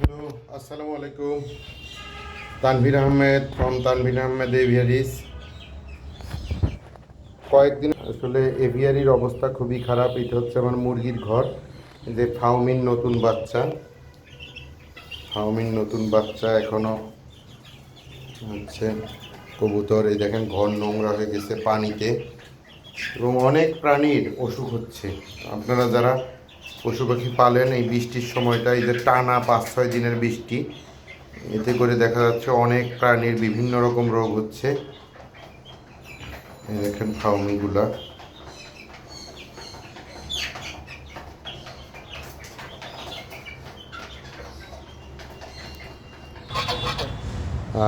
Hello আসসালামু আলাইকুম। Tanvir Ahmed from Tanvir Ahmed aviaries কয়েকদিন আসলে এভিয়ারির অবস্থা খুবই খারাপ। এটা হচ্ছে আমার মুরগির ঘর যে ফাউমিন নতুন বাচ্চা। ফাউমিন নতুন বাচ্চা এখনও হচ্ছে কবুতর, এই দেখেন ঘর নোংরা হয়ে গেছে পানিতে। এবং অনেক প্রাণীর অসুখ হচ্ছে। আপনারা যারা পশু পাখি পালেন, এই বৃষ্টির সময়টা, এই যে টানা পাঁচ ছয় দিনের বৃষ্টি, এতে করে দেখা যাচ্ছে অনেক প্রাণীর বিভিন্ন রকম রোগ হচ্ছে। দেখেন ফাউমিগুলা।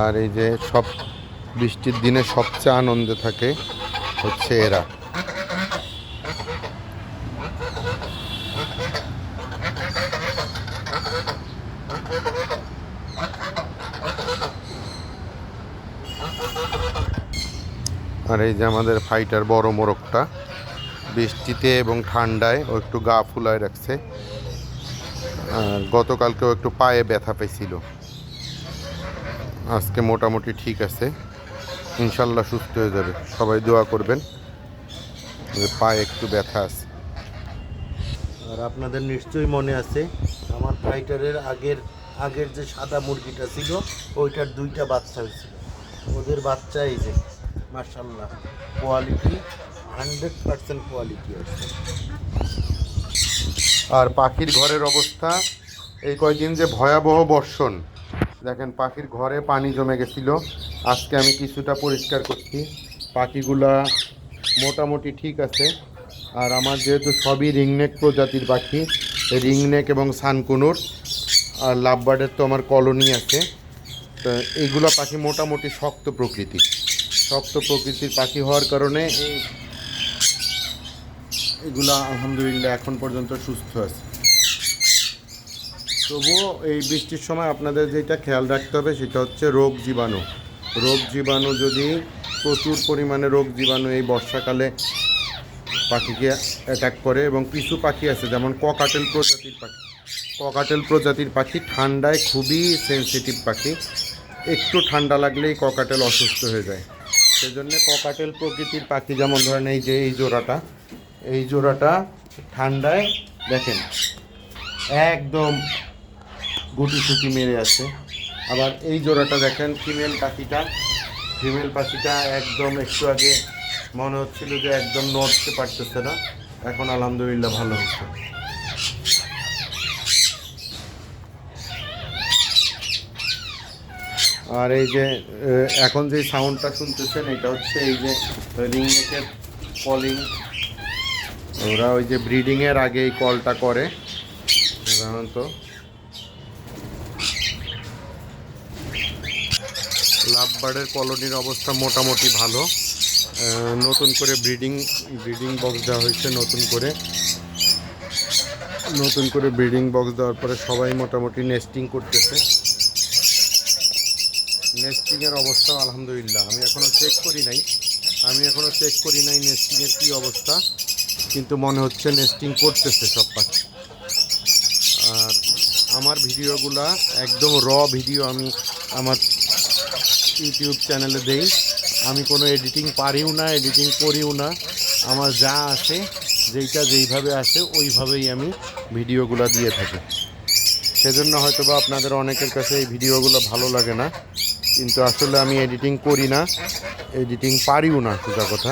আর এই যে সব বৃষ্টির দিনে সবচেয়ে আনন্দে থাকে হচ্ছে এরা। আর এই যে আমাদের ফাইটার বড় মোরগটা, বৃষ্টিতে এবং ঠান্ডায় ও একটু গা ফুলায় রাখছে। আর গতকালকেও একটু পায়ে ব্যথা পেয়েছিল। আজকে মোটামুটি ঠিক আছে। ইনশাল্লাহ সুস্থ হয়ে যাবে। সবাই দোয়া করবেন পায়ে একটু ব্যথা আছে। আর আপনাদের নিশ্চয়ই মনে আছে, আমার ফাইটারের আগের আগের যে সাদা মুরগিটা ছিল, ওইটার দুইটা বাচ্চা হয়েছিল। ওদের বাচ্চা এই যে মার্শাল্লাহ কোয়ালিটি হান্ড্রেড পার্সেন্ট কোয়ালিটি আছে। আর পাখির ঘরের অবস্থা, এই কয়দিন যে ভয়াবহ বর্ষণ। দেখেন, পাখির ঘরে পানি জমে গেছিল। আজকে আমি কিছুটা পরিষ্কার করছি। পাখিগুলা মোটামুটি ঠিক আছে। আর আমার যেহেতু সবই রিংনেক প্রজাতির পাখি রিংনেক এবং সানকুনুর আর লাভবার্ডের তো আমার কলোনি আছে, তো এইগুলো পাখি মোটামুটি শক্ত প্রকৃতি। শক্ত প্রকৃতির পাখি হওয়ার কারণে এগুলা আলহামদুলিল্লাহ এখন পর্যন্ত সুস্থ আছে। তবুও এই বৃষ্টির সময় আপনাদের যেটা খেয়াল রাখতে হবে সেটা হচ্ছে রোগ জীবাণু। রোগ জীবাণু যদি প্রচুর পরিমাণে রোগ জীবাণু এই বর্ষাকালে পাখিকে অ্যাটাক করে এবং কিছু পাখি আছে, যেমন ককাটেল প্রজাতির পাখি। ককাটেল প্রজাতির পাখি ঠান্ডায় খুবই সেনসিটিভ পাখি। একটু ঠান্ডা লাগলেই ককাটেল অসুস্থ হয়ে যায়। সেজন্য ককাটেল প্রকৃতির পাখি, যেমন ধরেন এই যে, এই জোড়াটা এই জোড়াটা ঠান্ডায় দেখেন, একদম গুটি সুটি মেরে আছে। আবার এই জোড়াটা দেখেন ফিমেল পাখিটা ফিমেল পাখিটা একদম একটু আগে মনে হচ্ছিল যে একদম নড়তে পারতেছে না। এখন আলহামদুলিল্লাহ ভালো হচ্ছে। আর এই যে এখন যে সাউন্ডটা শুনতেছেন, এটা হচ্ছে এই যে রিংনেকের কলিং ওরা ওই যে ব্রিডিংয়ের আগে এই কলটা করে, সাধারণত। লাভবার্ডের কলোনির অবস্থা মোটামুটি ভালো। নতুন করে ব্রিডিং ব্রিডিং বক্স দেওয়া হয়েছে নতুন করে। নতুন করে ব্রিডিং বক্স দেওয়ার পরে সবাই মোটামুটি নেস্টিং করতেছে। নেস্টিংয়ের অবস্থা আলহামদুলিল্লাহ। আমি এখনও চেক করি নাই। আমি এখনও চেক করি নাই নেস্টিংয়ের কী অবস্থা। কিন্তু মনে হচ্ছে নেস্টিং করতেছে সব পাখি আর আমার ভিডিওগুলা, একদম র ভিডিও আমি আমার ইউটিউব চ্যানেলে দেই। আমি কোনো এডিটিং পারিও না এডিটিং করিও না। আমার যা আসে যেইটা যেইভাবে আসে ওইভাবেই আমি ভিডিওগুলো দিয়ে থাকি। সেজন্য হয়তো বা আপনাদের অনেকের কাছে এই ভিডিওগুলো ভালো লাগে না। কিন্তু আসলে আমি এডিটিং করি না এডিটিং পারিও না, সোজা কথা।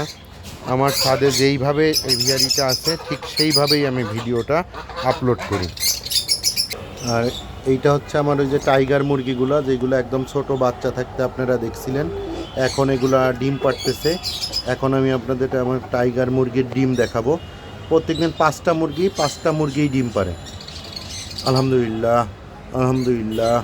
আমার ছাদে যেইভাবে এভিয়ারিটা আছে, ঠিক সেইভাবেই আমি ভিডিওটা আপলোড করি। আর এইটা হচ্ছে আমার ওই যে টাইগার মুরগিগুলো, যেগুলো একদম ছোট বাচ্চা থাকতে আপনারা দেখছিলেন। এখন এগুলা ডিম পাড়তেছে। এখন আমি আপনাদের আমার টাইগার মুরগির ডিম দেখাবো। প্রত্যেকদিন পাঁচটা মুরগি, পাঁচটা মুরগিই ডিম পারে আলহামদুলিল্লাহ আলহামদুলিল্লাহ।